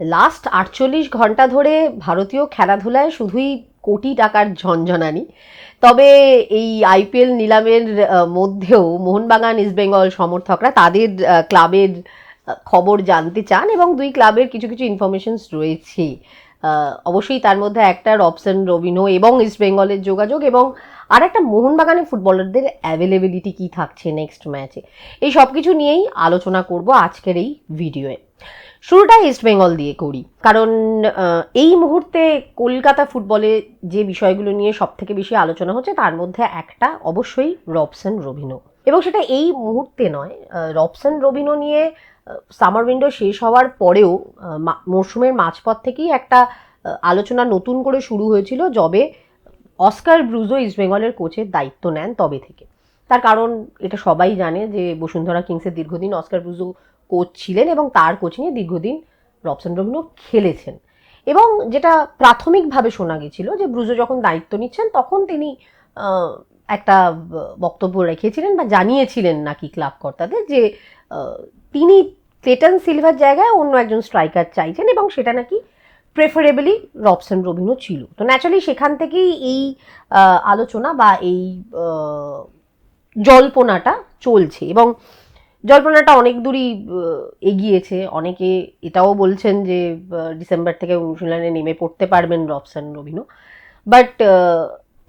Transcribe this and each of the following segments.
Last আটচল্লিশ ঘণ্টা ধরে ভারতীয় খেলাধুলায় শুধুই কোটি টাকার ঝনঝনানি। তবে এই আইপিএল নিলামের মধ্যেও মোহনবাগান ইস্টবেঙ্গল সমর্থকরা তাদের ক্লাবের খবর জানতে চান এবং দুই ক্লাবের কিছু কিছু ইনফরমেশনস রয়েছে। অবশ্যই তার মধ্যে একটা রবসন রবিনো এবং ইস্টবেঙ্গলের যোগাযোগ এবং আর একটা মোহনবাগানের ফুটবলারদের অ্যাভেলেবিলিটি কি থাকছে নেক্সট ম্যাচে এই সব কিছু নিয়েই আলোচনা করব আজকের এই ভিডিওয়ে শুরুটা ইস্ট বেঙ্গল দিয়ে করি। কারণ এই মুহূর্তে কলকাতা ফুটবলে যে বিষয়গুলো নিয়ে সব থেকে বেশি আলোচনা হচ্ছে, তার মধ্যে একটা অবশ্যই রবসন রবিনো। এবং সেটা এই মুহূর্তে নয় রবসন রবিনো নিয়ে সামার উইন্ডো শেষ হওয়ার পরেও মরশুমের মাঝপথ থেকেই একটা আলোচনা নতুন করে শুরু হয়েছিল, যবে অস্কার ব্রুজো ইস্টবেঙ্গলের কোচের দায়িত্ব নেন তবে থেকে। তার কারণ এটা সবাই জানে যে বসুন্ধরা কিংসের দীর্ঘদিন অস্কার ব্রুজো কোচ ছিলেন এবং তার কোচিংয়ে দীর্ঘদিন রবসন রবিনো খেলেছেন। এবং যেটা প্রাথমিকভাবে শোনা গেছিল যে ব্রুজো যখন দায়িত্ব নিচ্ছেন, তখন তিনি একটা বক্তব্য রেখেছিলেন বা জানিয়েছিলেন নাকি ক্লাব কর্তাদের যে তিনি ক্লেটন সিলভার জায়গায় অন্য একজন স্ট্রাইকার চাইছেন এবং সেটা নাকি প্রেফারেবলি রবসন রবিনো ছিল। তো ন্যাচারালি সেখান থেকেই এই আলোচনা বা এই জল্পনাটা চলছে এবং জল্পনাটা অনেক দূরই এগিয়েছে। অনেকে এটাও বলছেন যে ডিসেম্বর থেকে অনুশীলনে নেমে পড়তে পারবেন রবসন রবিনো বাট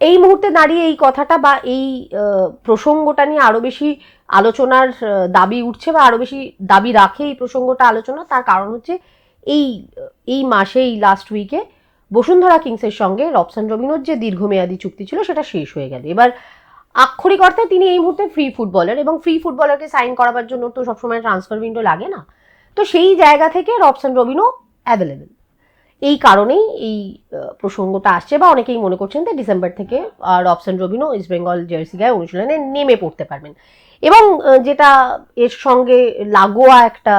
এই মুহূর্তে দাঁড়িয়ে এই কথাটা বা এই প্রসঙ্গটা নিয়ে আরও বেশি আলোচনার দাবি উঠছে বা আরও বেশি দাবি রাখে এই প্রসঙ্গটা আলোচনা, তার কারণ হচ্ছে এই এই মাসে, এই লাস্ট উইকে বসুন্ধরা কিংসের সঙ্গে রবসান রবিনোর যে দীর্ঘমেয়াদী চুক্তি ছিল সেটা শেষ হয়ে গেল। এবার আক্ষরিক অর্থে তিনি এই মুহূর্তে ফ্রি ফুটবলার এবং ফ্রি ফুটবলারকে সাইন করাবার জন্য তো সবসময় ট্রান্সফার উইন্ডো লাগে না। তো সেই জায়গা থেকে রবসন রবিনো অ্যাভেলেবেল এই কারণেই এই প্রসঙ্গটা আসছে বা অনেকেই মনে করছেন যে ডিসেম্বর থেকে Robson Robinho East Bengal jersey গায়ে অনুশীলনে নেমে পড়তে পারবেন। এবং যেটা এর সঙ্গে লাগোয়া একটা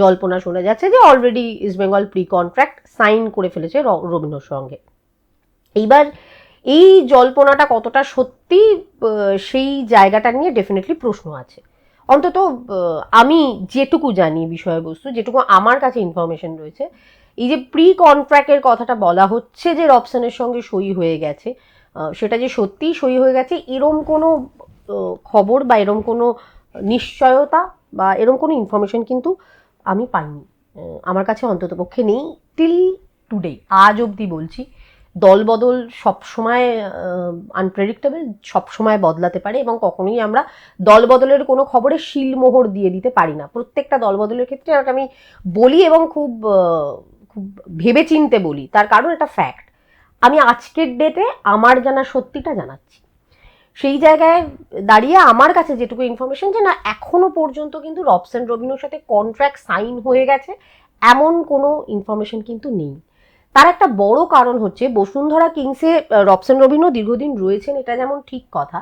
জল্পনা শোনা যাচ্ছে যে already East Bengal pre contract sign করে ফেলেছে রবিনোর সঙ্গে। এইবার এই জল্পনাটা কতটা সত্যি সেই জায়গাটা নিয়ে ডেফিনেটলি প্রশ্ন আছে। অন্তত আমি যেটুকু জানি বিষয়বস্তু, যেটুকু আমার কাছে ইনফরমেশন রয়েছে, এই যে প্রি কন্ট্রাক্টের কথাটা বলা হচ্ছে যে রবসনের সঙ্গে সই হয়ে গেছে সেটা যে সত্যিই সই হয়ে গেছে, এরম কোনো খবর বা এরম কোনো নিশ্চয়তা বা এরম কোনো ইনফরমেশন কিন্তু আমি পাইনি। আমার কাছে অন্তত পক্ষে নেই। টিল টুডে আজ অবধি বলছি দলবদল সবসময় আনপ্রেডিক্টেবল সবসময় বদলাতে পারে এবং কখনোই আমরা দলবদলের কোনো খবরে শিলমোহর দিয়ে দিতে পারি না। প্রত্যেকটা দলবদলের ক্ষেত্রে আমি বলি এবং খুব খুব ভেবে চিনতে বলি, তার কারণ এটা ফ্যাক্ট আমি আজকের ডেটে আমার জানা সত্যিটা জানাচ্ছি। সেই জায়গায় দাঁড়িয়ে আমার কাছে যেটুকু ইনফরমেশন যে না এখনও পর্যন্ত কিন্তু রবসন রবিনোর সাথে কন্ট্রাক্ট সাইন হয়ে গেছে, এমন কোনো ইনফরমেশন কিন্তু নেই। তার একটা বড় কারণ হচ্ছে বসুন্ধরা কিংসে রবসন রবিনো দীর্ঘদিন রয়েছেন, এটা যেমন ঠিক কথা,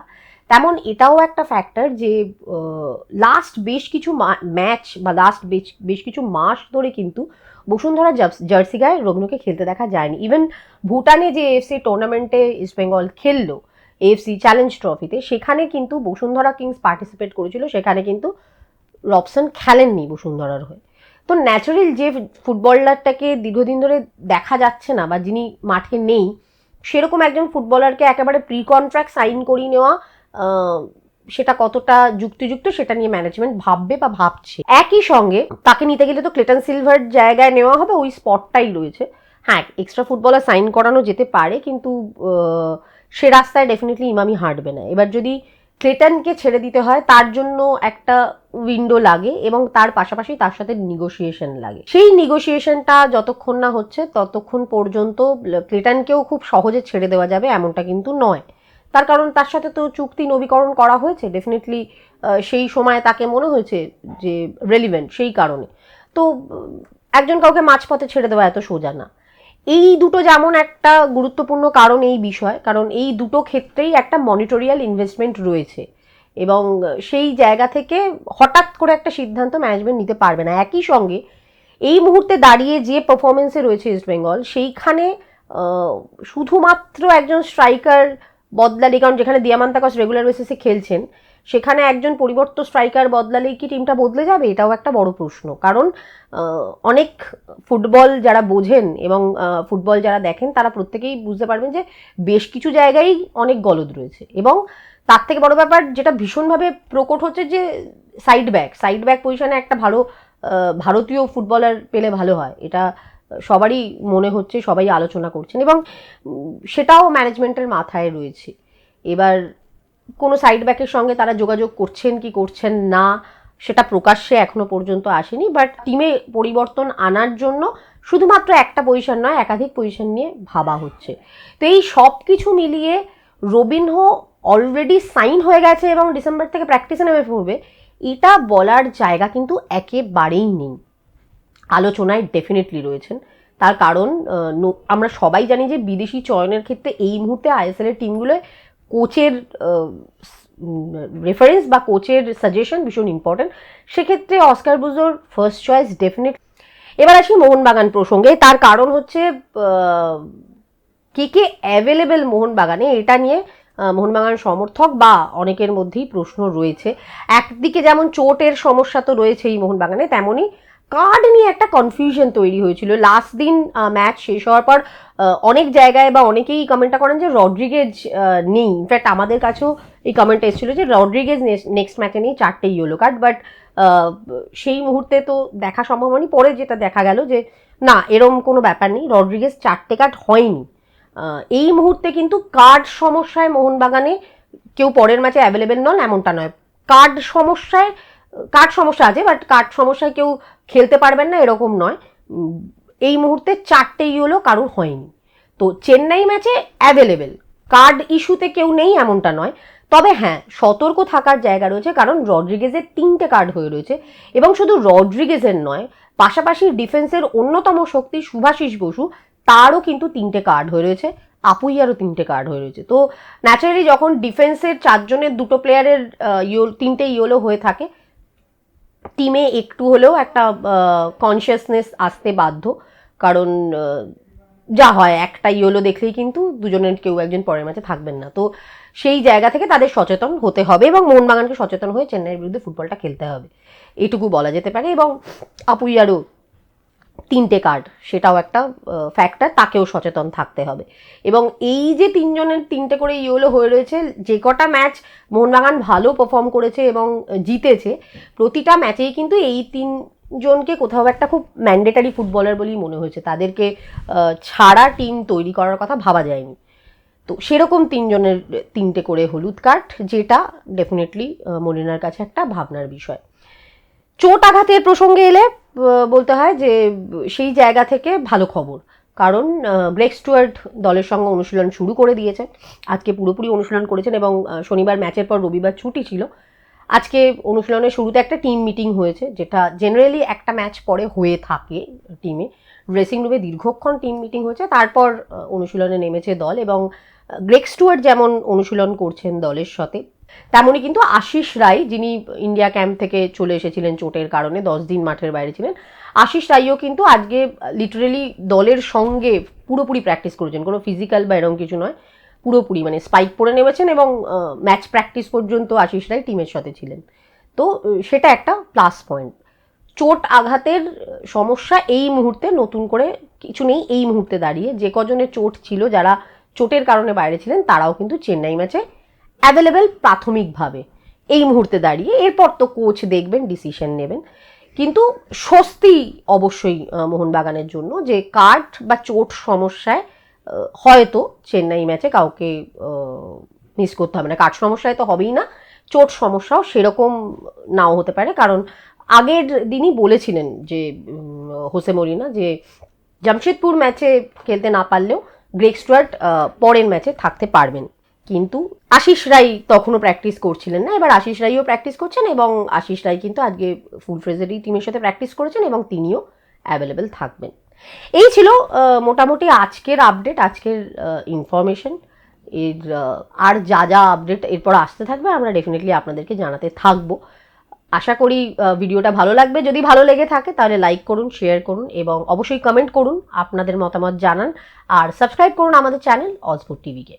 তেমন এটাও একটা ফ্যাক্টর যে লাস্ট বেশ কিছু ম্যাচ বা লাস্ট বেশ বেশ কিছু মাস ধরে কিন্তু বসুন্ধরা জার্স- গায়ে রবিনোকে খেলতে দেখা যায়নি। ইভেন ভুটানে যে এফসি টুর্নামেন্টে ইস্ট বেঙ্গল খেললো এএফসি চ্যালেঞ্জ ট্রফিতে সেখানে কিন্তু বসুন্ধরা কিংস পার্টিসিপেট করেছিল, সেখানে কিন্তু রবসন খেলেননি বসুন্ধরার হয়ে। তো ন্যাচারাল যে ফুটবলারটাকে দীর্ঘদিন ধরে দেখা যাচ্ছে না বা যিনি মাঠে নেই, সেরকম একজন ফুটবলারকে একেবারে প্রি কন্ট্রাক্ট সাইন করিয়ে নেওয়া সেটা কতটা যুক্তিযুক্ত সেটা নিয়ে ম্যানেজমেন্ট ভাববে বা ভাবছে। একই সঙ্গে তাকে নিতে গেলে তো ক্লেটন সিলভার জায়গায় নেওয়া হবে, ওই স্পটটাই রয়েছে। হ্যাঁ এক্সট্রা ফুটবলার সাইন করানো যেতে পারে, কিন্তু সে রাস্তায় ডেফিনেটলি ইমামি হাঁটবে না। এবার যদি ক্লেটনকে ছেড়ে দিতে হয়, তার জন্য একটা উইন্ডো লাগে এবং তার পাশাপাশি তার সাথে নিগোসিয়েশন লাগে। সেই নিগোসিয়েশনটা যতক্ষণ না হচ্ছে, ততক্ষণ পর্যন্ত ক্লেটনকেও খুব সহজে ছেড়ে দেওয়া যাবে এমনটা কিন্তু নয়। তার কারণ তার সাথে তো চুক্তি নবীকরণ করা হয়েছে ডেফিনেটলি সেই সময় তাকে মনে হয়েছে যে রেলিভেন্ট সেই কারণে। তো একজন কাউকে মাঝপথে ছেড়ে দেওয়া এত সোজা না। এই দুটো যেমন একটা গুরুত্বপূর্ণ কারণ এই বিষয়, কারণ এই দুটো ক্ষেত্রেই একটা মনিটোরিয়াল ইনভেস্টমেন্ট রয়েছে এবং সেই জায়গা থেকে হঠাৎ করে একটা সিদ্ধান্ত ম্যানেজমেন্ট নিতে পারবে না। একই সঙ্গে এই মুহূর্তে দাঁড়িয়ে যে পারফরমেন্সে রয়েছে ইস্ট বেঙ্গল সেইখানে শুধুমাত্র একজন স্ট্রাইকার বদলালি, কারণ যেখানে দিয়ামান্তাকস রেগুলার বেসিসে খেলছেন সেখানে একজন পরিবর্ত স্ট্রাইকার বদলালেই কি টিমটা বদলে যাবে? এটাও একটা বড় প্রশ্ন। কারণ অনেক ফুটবল যারা বোঝেন এবং ফুটবল যারা দেখেন, তারা প্রত্যেকেই বুঝতে পারবেন যে বেশ কিছু জায়গায় অনেক গলদ রয়েছে। এবং তার থেকে বড় ব্যাপার যেটা ভীষণভাবে প্রকট হচ্ছে যে সাইড ব্যাক সাইড ব্যাক পজিশনে একটা ভালো ভারতীয় ফুটবলার পেলে ভালো হয়। এটা সবারই মনে হচ্ছে, সবাই আলোচনা করছেন এবং সেটাও ম্যানেজমেন্টের মাথায় রয়েছে। এবার কোনো সাইড ব্যাকের সঙ্গে তারা যোগাযোগ করছেন কি করছেন না, সেটা প্রকাশ্যে এখনও পর্যন্ত আসেনি বাট টিমে পরিবর্তন আনার জন্য শুধুমাত্র একটা পজিশন নয়, একাধিক পজিশন নিয়ে ভাবা হচ্ছে। তো এই সব কিছু মিলিয়ে রবিনহো অলরেডি সাইন হয়ে গেছে এবং ডিসেম্বর থেকে প্র্যাকটিসে নেমে পড়বে, এটা বলার জায়গা কিন্তু একেবারেই নেই। আলোচনায় ডেফিনেটলি রয়েছেন। তার কারণ আমরা সবাই জানি যে বিদেশি চয়নের ক্ষেত্রে এই মুহূর্তে আইএসএল এর টিমগুলোয় কোচের রেফারেন্স বা কোচের সাজেশন ভীষণ ইম্পর্টেন্ট সেক্ষেত্রে অস্কার বুজোর ফার্স্ট চয়েস ডেফিনেট এবার আসি মোহনবাগান প্রসঙ্গে। তার কারণ হচ্ছে কে কে অ্যাভেলেবেল মোহনবাগানে এটা নিয়ে মোহনবাগান সমর্থক বা অনেকের মধ্যেই প্রশ্ন রয়েছে। একদিকে যেমন চোটের সমস্যা তো রয়েছেই মোহনবাগানে তেমনই কার্ড নিয়ে একটা কনফিউশন তৈরি হয়েছিল। লাস্ট দিন ম্যাচ শেষ হওয়ার পর অনেক জায়গায় বা অনেকেই কমেন্টটা করেন যে রড্রিগেজ নেই। ইনফ্যাক্ট আমাদের কাছেও এই কমেন্ট এসেছিল যে রড্রিগেজ নেক্সট ম্যাচে নেই, চারটে ইয়েলো কার্ড বাট সেই মুহূর্তে তো দেখা সম্ভব হয়নি। পরে যেটা দেখা গেল যে, না, এরম কোনো ব্যাপার নেই। রড্রিগেজ চারটে কার্ড হয়নি। এই মুহূর্তে কিন্তু কার্ড সমস্যায় মোহনবাগানে কেউ পরের ম্যাচে অ্যাভেলেবেল নন, এমনটা নয়। কার্ড সমস্যায় কার্ড সমস্যা আছে? বাট কার্ড সমস্যায় কেউ খেলতে পারবেন না, এরকম নয়। এই মুহূর্তে চারটে ইয়েলো কারোর হয়নি। তো চেন্নাই ম্যাচে অ্যাভেলেবেল কার্ড ইস্যুতে কেউ নেই, এমনটা নয়। তবে হ্যাঁ সতর্ক থাকার জায়গা রয়েছে, কারণ রড্রিগেজের তিনটে কার্ড হয়ে রয়েছে। এবং শুধু রড্রিগেজের নয়, পাশাপাশি ডিফেন্সের অন্যতম শক্তি সুভাষিস বসু, তারও কিন্তু তিনটে কার্ড হয়ে রয়েছে। আপুইয়ারও তিনটে কার্ড হয়ে রয়েছে। তো ন্যাচারালি যখন ডিফেন্সের চারজনের দুটো প্লেয়ারের ইয়ো তিনটে ইয়েলো হয়ে থাকে টিমে একটু হলেও একটা কনসিয়াসনেস আসতে বাধ্য। কারণ যা হয়, একটা ইয়েলো দেখলেই কিন্তু দুজনের কেউ একজন পরের মাঝে থাকবেন না। তো সেই জায়গা থেকে তাদের সচেতন হতে হবে এবং মোহনবাগানকে সচেতন হয়ে চেন্নাইয়ের বিরুদ্ধে ফুটবলটা খেলতে হবে। এটুকু বলা যেতে পারে এবং আপুইয়ারও তিনটে কার্ড সেটাও একটা ফ্যাক্টর তাকেও সচেতন থাকতে হবে। এবং এই যে তিনজনের, তিনটে করে ইয়েলো হয়ে রয়েছে, যে কটা ম্যাচ মোহনবাগান ভালো পারফর্ম করেছে এবং জিতেছে, প্রতিটা ম্যাচেই কিন্তু এই তিনজনকে কোথাও একটা খুব ম্যান্ডেটারি ফুটবলার বলেই মনে হয়েছে। তাদেরকে ছাড়া টিম তৈরি করার কথা ভাবা যায়নি। তো সেরকম তিনজনের, তিনটে করে হলুদ কার্ড যেটা ডেফিনেটলি মলিনার কাছে একটা ভাবনার বিষয়। চোট আঘাতের প্রসঙ্গে এলে বলতে হয় যে সেই জায়গা থেকে ভালো খবর। কারণ গ্রেক স্টুয়ার্ট দলের সঙ্গে অনুশীলন শুরু করে দিয়েছে আজকে পুরোপুরি অনুশীলন করেছেন এবং শনিবার ম্যাচের পর রবিবার ছুটি ছিল। আজকে অনুশীলনের শুরুতে একটা টিম মিটিং হয়েছে, যেটা জেনারেলি একটা ম্যাচ পরে হয়ে থাকে টিমে। ড্রেসিং রুমে দীর্ঘক্ষণ টিম মিটিং হয়েছে, তারপর অনুশীলনে নেমেছে দল এবং গ্রেক স্টুয়ার্ট যেমন অনুশীলন করছেন দলের সাথে তেমনই কিন্তু আশিস রায়, যিনি ইন্ডিয়া ক্যাম্প থেকে চলে এসেছিলেন চোটের কারণে, দশ দিন মাঠের বাইরে ছিলেন, আশিস রাইও কিন্তু আজকে লিটারেলি দলের সঙ্গে পুরোপুরি প্র্যাকটিস করেছেন। কোনো ফিজিক্যাল বা এরকম কিছু নয়, পুরোপুরি মানে স্পাইক পরে নেমেছেন এবং ম্যাচ প্র্যাকটিস পর্যন্ত আশিস রায় টিমের সাথে ছিলেন। তো সেটা একটা প্লাস পয়েন্ট চোট আঘাতের সমস্যা এই মুহূর্তে নতুন করে কিছু নেই এই মুহূর্তে দাঁড়িয়ে। যে কজনের চোট ছিল, যারা চোটের কারণে বাইরে ছিলেন, তারাও কিন্তু চেন্নাই ম্যাচে অ্যাভেলেবেল প্রাথমিকভাবে। এই মুহূর্তে দাঁড়িয়ে এরপর তো কোচ দেখবেন ডিসিশন নেবেন। কিন্তু স্বস্তি অবশ্যই মোহনবাগানের জন্য যে কাঠ বা চোট সমস্যায় হয়তো চেন্নাই ম্যাচে কাউকে মিস করতে হবে না। কাঠ সমস্যায় তো হবেই না, চোট সমস্যাও সেরকম নাও হতে পারে। কারণ আগের দিনই বলেছিলেন যে হোসে মরিনা যে, জামশেদপুর ম্যাচে খেলতে না পারলেও গ্রেক স্টুয়ার্ট পরের ম্যাচে থাকতে পারবেন। কিন্তু আশিস রাই তখনও প্র্যাকটিস করছিলেন না। এবার আশিস রাইও প্র্যাকটিস করছেন এবং আশিস রাই কিন্তু আজকে ফুল ফ্রেজেরই টিমের সাথে প্র্যাকটিস করেছেন এবং তিনিও অ্যাভেলেবেল থাকবেন। এই ছিল মোটামুটি আজকের আপডেট আজকের ইনফরমেশন এর আর যা যা আপডেট এরপর আসতে থাকবে আমরা ডেফিনেটলি আপনাদেরকে জানাতে থাকব। আশা করি ভিডিওটা ভালো লাগবে। যদি ভালো লেগে থাকে তাহলে লাইক করুন শেয়ার করুন এবং অবশ্যই কমেন্ট করুন, আপনাদের মতামত জানান। আর সাবস্ক্রাইব করুন আমাদের চ্যানেল অজপুর টিভিকে